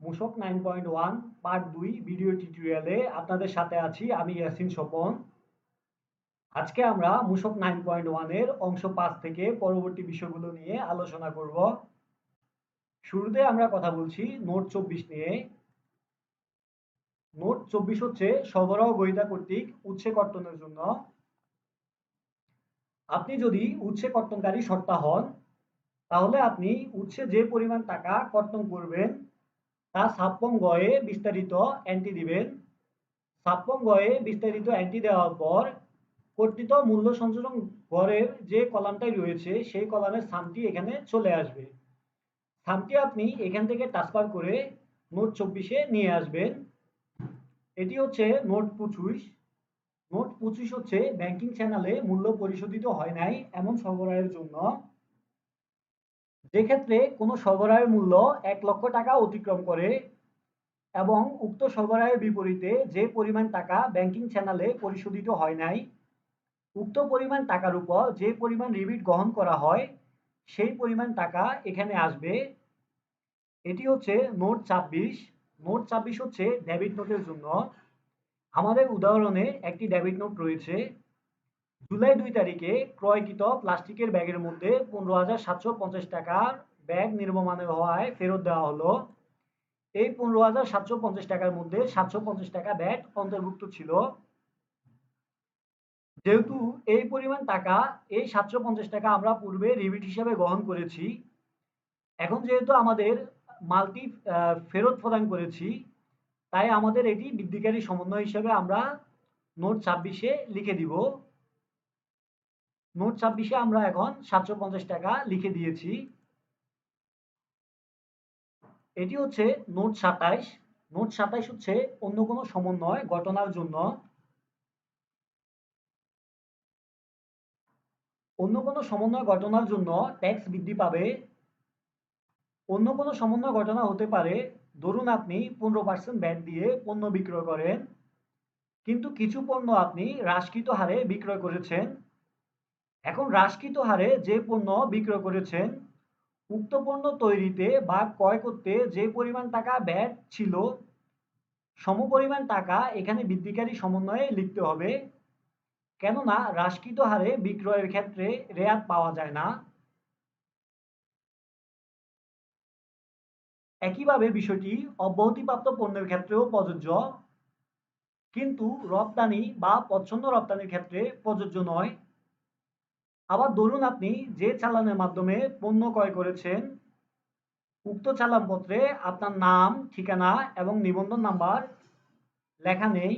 মূসক nine point one part দুই video টিউটোরিয়ালে আপনাদের সাথে আছি আমি ইয়াসিন স্বপন। আজকে আমরা মূসক নাইন পয়েন্ট ওয়ানের অংশ পাঁচ থেকে পরবর্তী বিষয়গুলো নিয়ে আলোচনা করব। শুরুতে আমরা কথা বলছি নোট চব্বিশ নিয়ে। নোট চব্বিশ হচ্ছে সরবরাহ গ্রহীতা কর্তৃক উৎসে কর্তনের জন্য। আপনি যদি উচ্ছে কর্তনকারী সত্তা হন, তাহলে আপনি উচ্ছে যে পরিমাণ টাকা কর্তন করবেন তা ছাপ্পন গয়ে বিস্তারিত অ্যান্টি দিবেন। ছাপ্পন গয়ে বিস্তারিত অ্যান্টি দেওয়ার পর কর্তৃত মূল্য সংযোজন গড়ের যে কলামটাই রয়েছে, সেই কলামের সামটি এখানে চলে আসবে। সামটি আপনি এখান থেকে ট্রান্সফার করে নোট চব্বিশে নিয়ে আসবেন। এটি হচ্ছে নোট পঁচিশ। নোট পঁচিশ হচ্ছে ব্যাংকিং চ্যানেলে মূল্য পরিশোধিত হয় নাই এমন সরবরাহের জন্য। যেক্ষেত্রে কোনো সরবরাহের মূল্য এক লক্ষ টাকা অতিক্রম করে এবং উক্ত সরবরাহের বিপরীতে যে পরিমাণ টাকা ব্যাংকিং চ্যানেলে পরিশোধিত হয় নাই, উক্ত পরিমাণ টাকার উপর যে পরিমাণ রিবিট গ্রহণ করা হয়, সেই পরিমাণ টাকা এখানে আসবে। এটি হচ্ছে নোট ছাব্বিশ। নোট ছাব্বিশ হচ্ছে ডেবিট নোটের জন্য। আমাদের উদাহরণে একটি ডেবিট নোট রয়েছে। জুলাই দুই তারিখে ক্রয়কৃত প্লাস্টিকের ব্যাগের মধ্যে পনেরো হাজার সাতশো পঞ্চাশ টাকার ব্যাগ নির্মমানে হওয়ায় ফেরত দেওয়া হলো। এই পনেরো হাজার সাতশো পঞ্চাশ টাকার মধ্যে সাতশো পঞ্চাশ টাকা ব্যাগ অন্তর্ভুক্ত ছিল। যেহেতু এই পরিমাণ টাকা, এই সাতশো পঞ্চাশ টাকা আমরা পূর্বে রিবিট হিসাবে গ্রহণ করেছি। এখন যেহেতু আমাদের মালটি ফেরত প্রদান করেছি, তাই আমাদের এটি বৃদ্ধিকারী সমন্বয় হিসাবে আমরা নোট ছাব্বিশে লিখে দিব। নোট ছাব্বিশে আমরা এখন সাতশো পঞ্চাশ টাকা লিখে দিয়েছি। এটি হচ্ছে নোট সাতাইশ। নোট সাতাইশ হচ্ছে অন্য কোনো সমন্বয় ঘটনার জন্য। অন্য কোনো সমন্বয় ঘটনার জন্য ট্যাক্স বৃদ্ধি পাবে। অন্য কোনো সমন্বয় ঘটনা হতে পারে, ধরুন আপনি পনেরো পার্সেন্ট ব্যাট দিয়ে পণ্য বিক্রয় করেন, কিন্তু কিছু পণ্য আপনি হ্রাসকৃত হারে বিক্রয় করেছেন। এখন হ্রাসকৃত হারে যে পণ্য বিক্রয় করেছেন, উক্ত পণ্য তৈরিতে বা ক্রয় করতে যে পরিমাণ টাকা ব্যাট ছিল, সমপরিমাণ টাকা এখানে বৃদ্ধিকারী সমন্বয়ে লিখতে হবে। কেননা হ্রাসকৃত হারে বিক্রয়ের ক্ষেত্রে রেয়াত পাওয়া যায় না। একইভাবে বিষয়টি অব্যাহতিপ্রাপ্ত পণ্যের ক্ষেত্রেও প্রযোজ্য। কিন্তু রপ্তানি বা পছন্দ রপ্তানির ক্ষেত্রে প্রযোজ্য নয়। আবার ধরুন আপনি যে চালানের মাধ্যমে পণ্য ক্রয় করেছেন, উক্ত চালানপত্রে আপনার নাম, ঠিকানা এবং নিবন্ধন নাম্বার লেখা নেই,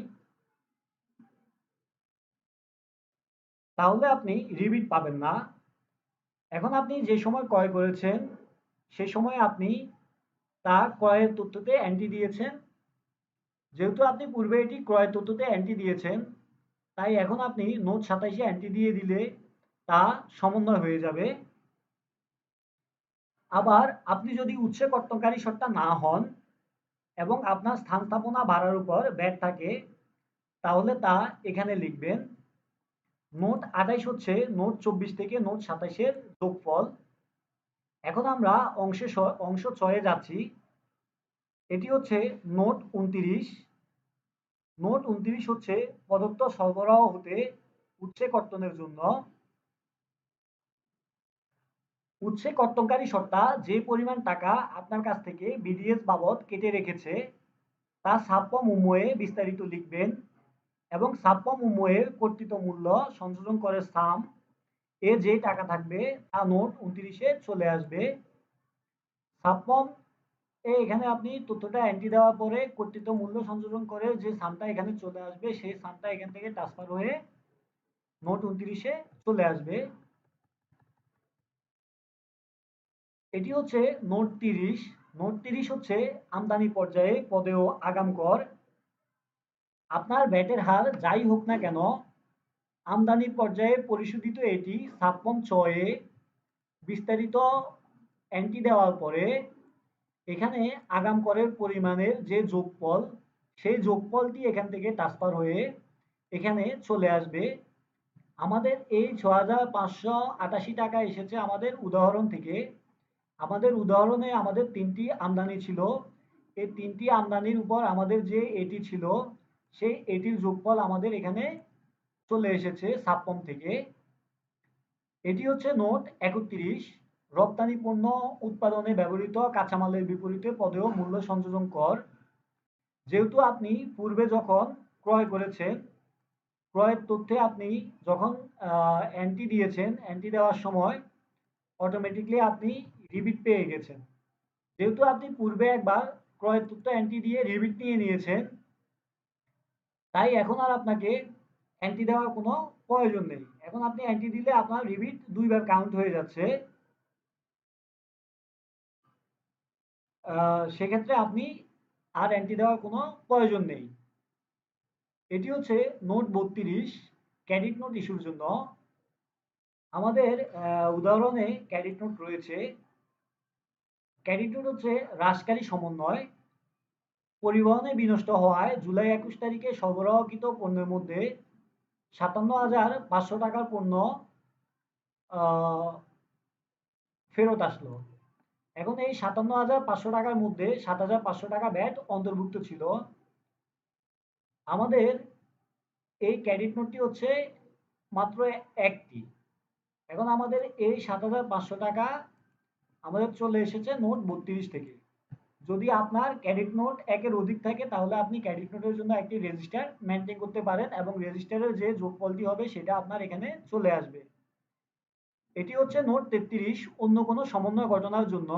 তাহলে আপনি রিবিট পাবেন না। এখন আপনি যে সময় ক্রয় করেছেন, সে সময় আপনি তা ক্রয়ের তথ্যতে অ্যান্টি দিয়েছেন। যেহেতু আপনি পূর্বে এটি ক্রয়ের তথ্যতে অ্যান্টি দিয়েছেন, তাই এখন আপনি নোট সাতাইশে অ্যান্টি দিয়ে দিলে তা সমন্বয় হয়ে যাবে। আবার আপনি যদি উৎসে কর্তনকারী সত্তা না হন এবং আপনার স্থান স্থাপনা ভাড়ার উপর ব্যাট থাকে, তাহলে তা এখানে লিখবেন, নোট আঠাইশ হচ্ছে নোট চব্বিশ থেকে নোট সাতাইশের যোগফল। এখন আমরা অংশে অংশ ছয়ে যাচ্ছি। এটি হচ্ছে নোট উনত্রিশ। নোট উনত্রিশ হচ্ছে প্রদত্ত সরবরাহ হতে উৎসে কর্তনের জন্য। উৎসে কর্তনকারী সত্তা যে পরিমাণ টাকা আপনার কাছ থেকে বিডিএস বাবদ কেটে রেখেছে, তা সাপ্য মুম্বয়ে বিস্তারিত লিখবেন এবং সাপ্য মুম্বয়ের কর্তৃত মূল্য সংশোধন করে সাম এ যে টাকা থাকবে, তা নোট উনত্রিশে চলে আসবে। সাপ্পম এ এখানে আপনি তথ্যটা এন্ট্রি দেওয়ার পরে কর্তৃত মূল্য সংযোজন করে যে সামটা এখানে চলে আসবে, সেই সামটা এখান থেকে ট্রান্সফার হয়ে নোট উনত্রিশে চলে আসবে। এটি হচ্ছে নোট তিরিশ। নোট তিরিশ হচ্ছে আমদানি পর্যায়ে পদেও আগাম কর। আপনার ব্যাটের হার যাই হোক না কেন আমদানি পর্যায়ে পরিশোধিত এটি ছাপ্পন ছয়ে বিস্তারিত অ্যান্টি দেওয়ার পরে এখানে আগাম করের পরিমাণের যে যোগফল, সেই যোগফলটি এখান থেকে ট্রান্সফার হয়ে এখানে চলে আসবে। আমাদের এই ছ টাকা এসেছে আমাদের উদাহরণ থেকে। আমাদের উদাহরণে আমাদের তিনটি আমদানি ছিল। এই তিনটি আমদানির উপর আমাদের যে এটি ছিল, সেই এটির যোগফল আমাদের এখানে চলে এসেছে ছাপ্পন থেকে। এটি হচ্ছে নোট একত্রিশ। রপ্তানি পণ্য উৎপাদনে ব্যবহৃত কাঁচামালের বিপরীতে পদেও মূল্য সংযোজন কর। যেহেতু আপনি পূর্বে যখন ক্রয় করেছেন, ক্রয়ের তথ্যে আপনি যখন অ্যান্টি দিয়েছেন অ্যান্টি দেওয়ার সময় অটোমেটিকলি আপনি রিবিট পেয়ে গেছেন। যেহেতু আপনি পূর্বে একবার ক্রয় তথ্য অ্যান্টি দিয়ে রিবিট নিয়ে নিয়েছেন, তাই এখন আর আপনাকে অ্যান্টি দেওয়ার কোনো প্রয়োজন নেই। এখন আপনি অ্যান্টি দিলে আপনার রিবিট দুইবার কাউন্ট হয়ে যাচ্ছে। সেক্ষেত্রে আপনি আর অ্যান্টি দেওয়ার কোনো প্রয়োজন নেই। এটি হচ্ছে নোট বত্রিশ ক্যাডিট নোট ইস্যুর জন্য। আমাদের উদাহরণে ক্যাডিট নোট রয়েছে। ক্রেডিট হচ্ছে হ্রাসকারী সমন্বয়। পরিবহনে বিনষ্ট হওয়ায় জুলাই একুশ তারিখে সরবরাহকৃত পণ্যের মধ্যে সাতান্ন হাজার পাঁচশো টাকার পণ্য ফেরত আসলো। এখন এই সাতান্ন হাজার পাঁচশো টাকার মধ্যে সাত হাজার পাঁচশো টাকা ব্যাট অন্তর্ভুক্ত ছিল। আমাদের এই ক্রেডিট নোটটি হচ্ছে মাত্র একটি। এখন আমাদের এই সাত হাজার পাঁচশো টাকা আমাদের চলে এসেছে নোট বত্রিশ থেকে। যদি আপনার ক্রেডিট নোট একের অধিক থাকে, তাহলে আপনি ক্যাডিট নোটের জন্য একটি রেজিস্টার মেনটেন করতে পারেন এবং রেজিস্টারের যে যোগফলটি হবে, সেটা আপনার এখানে চলে আসবে। এটি হচ্ছে নোট তেত্রিশ, অন্য কোনো সমন্বয় ঘটনার জন্য।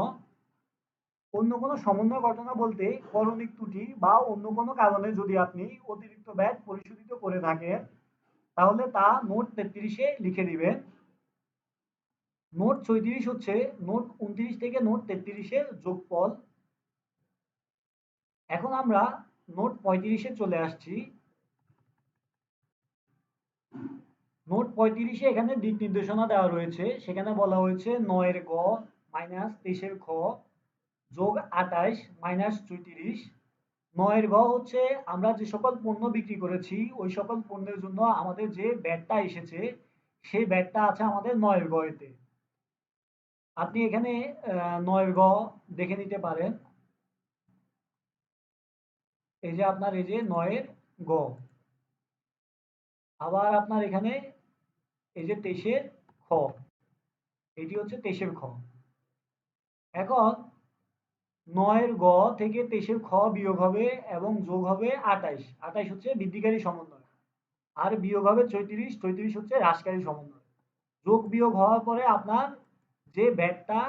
অন্য কোনো সমন্বয় ঘটনা বলতে করণিক ত্রুটি বা অন্য কোনো কারণে যদি আপনি অতিরিক্ত ব্যাট পরিশোধিত করে থাকেন, তাহলে তা নোট তেত্রিশে লিখে দিবেন। নোট চৌত্রিশ হচ্ছে নোট উনত্রিশ থেকে নোট তেত্রিশের যোগফল। এখন আমরা নোট পঁয়ত্রিশে চলে আসছি। নোট পঁয়ত্রিশে এখানে দিক নির্দেশনা দেওয়া রয়েছে। সেখানে বলা হয়েছে নয়ের গ মাইনাস তেইশের খ যোগ আঠাইশ মাইনাস চৌত্রিশ। নয়ের গ হচ্ছে আমরা যে সকল পণ্য বিক্রি করেছি, ওই সকল পণ্যের জন্য আমাদের যে ব্যাটটা এসেছে, সেই ব্যাটটা আছে আমাদের নয়ের গয়েতে। আপনি এখানে নয়ের গ দেখে নিতে পারেন। এই যে আপনার, এই যে নয়ের গ আবার আপনার এখানে এই যে তেইশের খ। এটি হচ্ছে তেইশের খ। এখন নয়ের গ থেকে তেইশের খ বিয়োগ হবে এবং যোগ হবে আটাইশ। আটাইশ হচ্ছে বৃদ্ধিকারী সমন্বয়। আর বিয়োগ হবে চৈত্রিশ চৈত্রিশ হচ্ছে হ্রাসকারী সমন্বয়। যোগ বিয়োগ হওয়ার পরে আপনার যে ব্যাটটা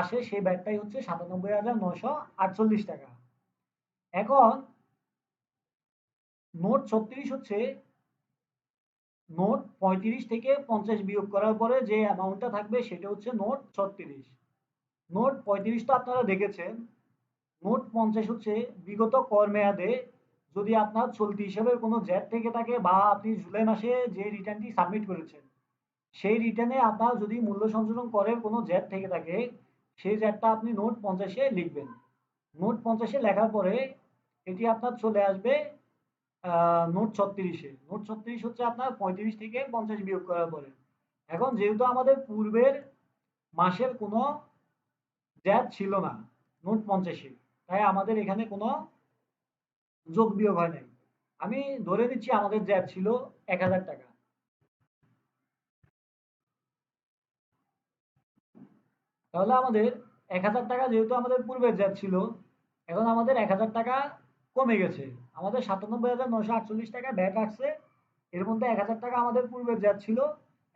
আসে সেই ব্যাটটাই হচ্ছে সাতানব্বই হাজার নশো আটচল্লিশ টাকা। এখন নোট ছত্রিশ হচ্ছে নোট পঁয়ত্রিশ থেকে পঞ্চাশ বিয়োগ করার পরে যে অ্যামাউন্টটা থাকবে সেটা হচ্ছে নোট ছত্রিশ। নোট পঁয়ত্রিশ তো আপনারা দেখেছেন, নোট পঞ্চাশ হচ্ছে বিগত কর মেয়াদে যদি আপনার চলতি হিসাবে কোনো জ্যাট থেকে থাকে বা আপনি জুলাই মাসে যে রিটার্নটি সাবমিট করেছেন সেই রিটার্নে আপনার যদি মূল্য সংশোধন করের কোনো জ্যাট থেকে থাকে, সেই জ্যাটটা আপনি নোট পঞ্চাশে লিখবেন। নোট পঞ্চাশে লেখার পরে এটি আপনার চলে আসবে নোট ছত্রিশে নোট ছত্রিশ হচ্ছে আপনার পঁয়ত্রিশ থেকে পঞ্চাশ বিয়োগ করার পরে। এখন যেহেতু আমাদের পূর্বের মাসের কোনো জ্যাদ ছিল না নোট পঞ্চাশে তাই আমাদের এখানে কোনো যোগ বিয়োগ হয় নাই। আমি ধরে নিচ্ছি আমাদের জ্যাদ ছিল এক হাজার টাকা। তাহলে আমাদের এক হাজার টাকা যেহেতু আমাদের পূর্বের জ্যাদ ছিল, এখন আমাদের এক হাজার টাকা কমে গেছে। আমাদের সাতানব্বই হাজার নশো আটচল্লিশ টাকা ব্যাট আসছে। এর মধ্যে এক হাজার টাকা আমাদের পূর্বের যা ছিল,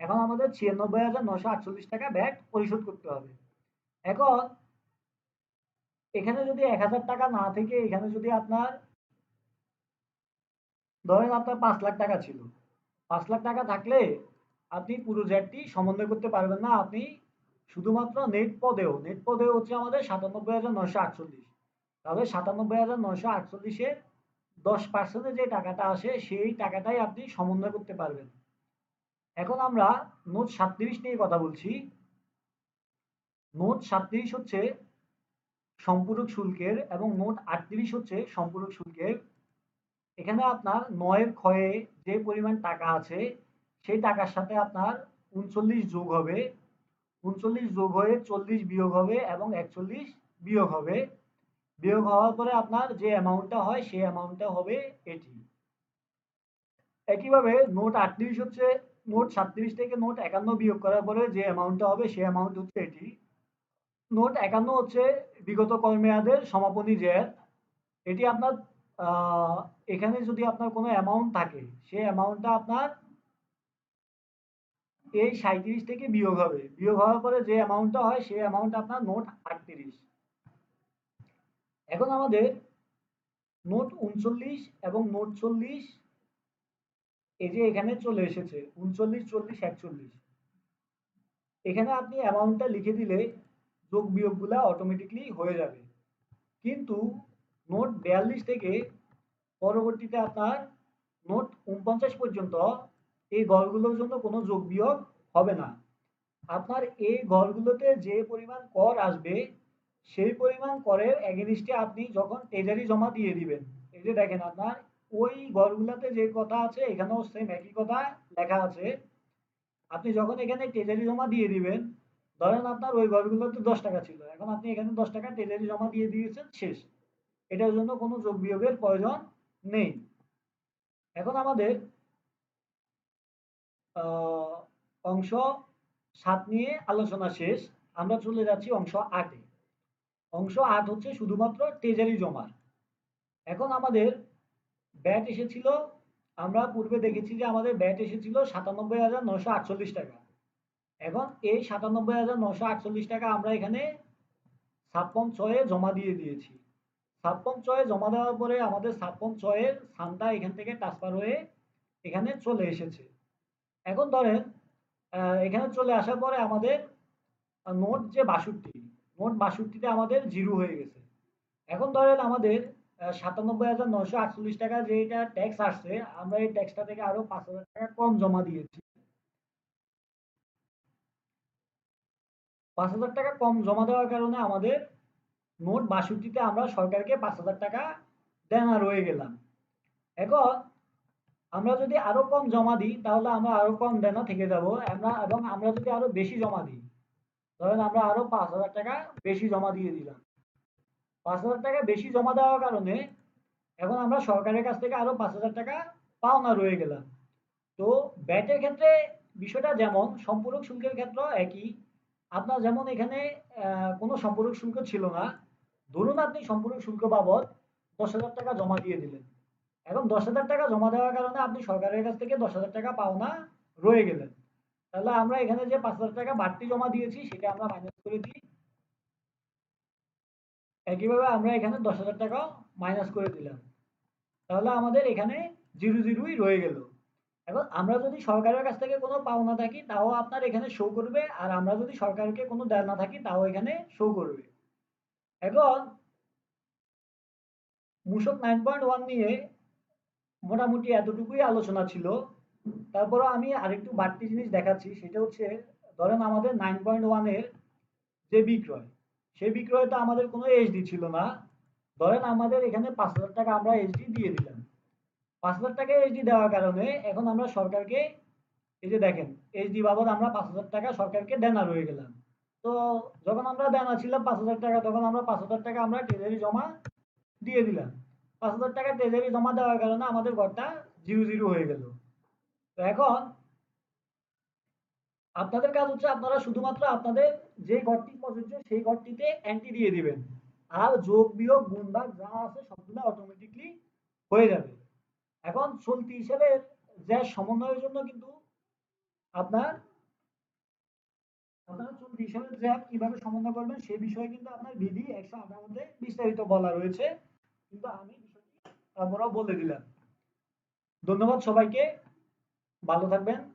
এখন আমাদের ছিয়ানব্বই হাজার আটচল্লিশ টাকা ব্যাট পরিশোধ করতে হবে। এখন এখানে যদি এক হাজার টাকা না থেকে এখানে যদি আপনার, ধরেন আপনার পাঁচ লাখ টাকা ছিল। পাঁচ লাখ টাকা থাকলে আপনি পুরো জ্যাটটি সমন্বয় করতে পারবেন না। আপনি শুধুমাত্র নেট পদেও নেট পদে হচ্ছে আমাদের সাতানব্বই হাজার নশো আটচল্লিশ। তাহলে সাতানব্বই হাজার নয়শো আটচল্লিশে দশ পার্সেন্টে যে টাকাটা আসে, সেই টাকাটাই আপনি সমন্বয় করতে পারবেন। এখন আমরা নোট সাতত্রিশ নিয়ে কথা বলছি। নোট সাতত্রিশ হচ্ছে সম্পূরক শুল্কের এবং নোট আটত্রিশ হচ্ছে সম্পূরক শুল্কের। এখানে আপনার নয়ের ক্ষয়ে যে পরিমাণ টাকা আছে, সেই টাকার সাথে আপনার উনচল্লিশ যোগ হবে। উনচল্লিশ যোগ হয়ে চল্লিশ বিয়োগ হবে এবং একচল্লিশ বিয়োগ হবে। বিয়োগ হওয়ার পরে আপনার যে অ্যামাউন্টটা হয়, সেই অ্যামাউন্টটা হবে এটি। একইভাবে নোট আটত্রিশ হচ্ছে, নোট সাতত্রিশ থেকে নোট একান্ন বিয়োগ করার পরে যে অ্যামাউন্টটা হবে, সেই অ্যামাউন্ট হচ্ছে এটি। নোট একান্ন হচ্ছে বিগত কর্মেয়াদের সমাপনী জের এটি আপনার এখানে যদি আপনার কোনো অ্যামাউন্ট থাকে, সেই অ্যামাউন্টটা আপনার এই সাঁইত্রিশ থেকে বিয়োগ হবে? বিয়োগ হওয়ার পরে যে অ্যামাউন্টটা হয়, সেই অ্যামাউন্ট আপনার নোট আটত্রিশ। এখন আমাদের নোট উনচল্লিশ এবং নোট চল্লিশ, এই যে এখানে চলে এসেছে, উনচল্লিশ, চল্লিশ, একচল্লিশ। এখানে আপনি অ্যামাউন্টটা লিখে দিলে যোগ বিয়োগগুলা অটোমেটিকলি হয়ে যাবে। কিন্তু নোট বিয়াল্লিশ থেকে পরবর্তীতে আপনার নোট উনপঞ্চাশ পর্যন্ত এই ঘরগুলোর জন্য কোনো যোগ বিয়োগ হবে না। আপনার এই ঘরগুলোতে যে পরিমাণ কর আসবে, সেই পরিমাণ করের এগেনিস্টে আপনি যখন ট্রেজারি জমা দিয়ে দিবেন, এই যে দেখেন আপনার ওই ঘরগুলোতে যে কথা আছে, এখানেও সেম একই কথা লেখা আছে। আপনি যখন এখানে ট্রেজারি জমা দিয়ে দিবেন, ধরেন আপনার ওই ঘরগুলোতে দশ টাকা ছিল, এখন আপনি এখানে দশ টাকা ট্রেজারি জমা দিয়ে দিয়েছেন, শেষ। এটার জন্য কোনো যোগ বিয়োগের প্রয়োজন নেই। এখন আমাদের অংশ সাত নিয়ে আলোচনা শেষ। আমরা চলে যাচ্ছি অংশ আটে অংশ আট হচ্ছে শুধুমাত্র ট্রেজারি জমার। এখন আমাদের ব্যাট এসেছিল, আমরা পূর্বে দেখেছি যে আমাদের ব্যাট এসেছিল সাতানব্বই হাজার নশো আটচল্লিশ টাকা। এখন এই সাতানব্বই হাজার নশো আটচল্লিশ টাকা আমরা এখানে ছাপ্পন ছয়ে জমা দিয়ে দিয়েছি। ছাপ্পন ছয়ে জমা দেওয়ার পরে আমাদের ছাপ্পন ছয়ের স্থানটা এখান থেকে ট্রান্সফার হয়ে এখানে চলে এসেছে। এখন ধরেন এখানে চলে আসার পরে আমাদের নোট যে বাষট্টি, নোট বাষট্টিতে আমাদের জিরো হয়ে গেছে। এখন ধরেন আমাদের সাতানব্বই হাজার নশো আটচল্লিশ টাকা যেটা ট্যাক্স আসছে, আমরা এই ট্যাক্সটা থেকে আরও পাঁচ হাজার টাকা কম জমা দিয়েছি। পাঁচ হাজার টাকা কম জমা দেওয়ার কারণে আমাদের নোট বাষট্টিতে আমরা সরকারকে পাঁচ হাজার টাকা দেনা রয়ে গেলাম। এখন আমরা যদি আরও কম জমা দিই, তাহলে আমরা আরও কম দেনা থেকে যাব। আমরা এবং আমরা যদি আরও বেশি জমা দিই, ধরেন আমরা আরও পাঁচ হাজার টাকা বেশি জমা দিয়ে দিলাম। পাঁচ হাজার টাকা বেশি জমা দেওয়ার কারণে এখন আমরা সরকারের কাছ থেকে আরও পাঁচ হাজার টাকা পাওনা রয়ে গেলাম। তো ব্যাটের ক্ষেত্রে বিষয়টা যেমন, সম্পূরক শুল্কের ক্ষেত্রেও একই। আপনার যেমন এখানে কোনো সম্পূরক শুল্ক ছিল না। ধরুন আপনি সম্পূরক শুল্ক বাবদ দশ হাজার টাকা জমা দিয়ে দিলেন। এখন দশ হাজার টাকা জমা দেওয়ার কারণে আপনি সরকারের কাছ থেকে দশ হাজার টাকা পাওনা রয়ে গেলেন। তাহলে আমরা এখানে যে পাঁচ হাজার টাকা বাড়তি জমা দিয়েছি, সেটা আমরা মাইনাস করে দিই। একইভাবে আমরা এখানে দশ হাজার টাকা মাইনাস করে দিলাম। তাহলে আমাদের এখানে জিরো জিরোই রয়ে গেল। এখন আমরা যদি সরকারের কাছ থেকে কোনো পাওনা থাকি, তাও আপনার এখানে শো করবে, আর আমরা যদি সরকারকে কোনো দেয় না থাকি, তাও এখানে শো করবে। এখন, মূসক নাইন পয়েন্ট ওয়ান নিয়ে মোটামুটি এতটুকুই আলোচনা ছিল। তারপরে আমি আরেকটু বাড়তি জিনিস দেখাচ্ছি, সেটা হচ্ছে, ধরেন আমাদের নাইন পয়েন্ট ওয়ানের যে বিক্রয়, সেই বিক্রয়ে তো আমাদের কোনো এইচডি ছিল না। ধরেন আমাদের এখানে পাঁচ হাজার টাকা আমরা এইচডি দিয়ে দিলাম। পাঁচ হাজার টাকা এইচডি দেওয়ার কারণে এখন আমরা সরকারকে, এই যে দেখেন এইচডি বাবদ আমরা পাঁচ হাজার টাকা সরকারকে দেনা রয়ে গেলাম। তো যখন আমরা দেনা ছিলাম পাঁচ হাজার টাকা, তখন আমরা পাঁচ হাজার টাকা আমরা ট্রেজারি জমা দিয়ে দিলাম। পাঁচ হাজার টাকা ট্রেজারি জমা দেওয়ার কারণে আমাদের ঘরটা জিরো জিরো হয়ে গেল। তো এখন আপনাদের কাজ হচ্ছে আপনারা শুধুমাত্র আপনাদের যে ঘরটি প্রযোজ্য সেই ঘরটিতে এন্ট্রি দিয়ে দিবেন। আর যোগ বিয়োগ গুণ ভাগ যা আছে সবগুলো অটোমেটিকলি হয়ে যাবে। এখন চলতি হিসেবে যে সমন্বয়ের জন্য কিন্তু আপনার আপনারা চলতি হিসাবে যে কীভাবে সমন্বয় করবেন সেই বিষয়ে কিন্তু আপনার বিধি, একশো আঠার মধ্যে বিস্তারিত বলা রয়েছে। কিন্তু আমি তারপরেও বলে দিলাম। ধন্যবাদ সবাইকে। ভালো থাকবেন।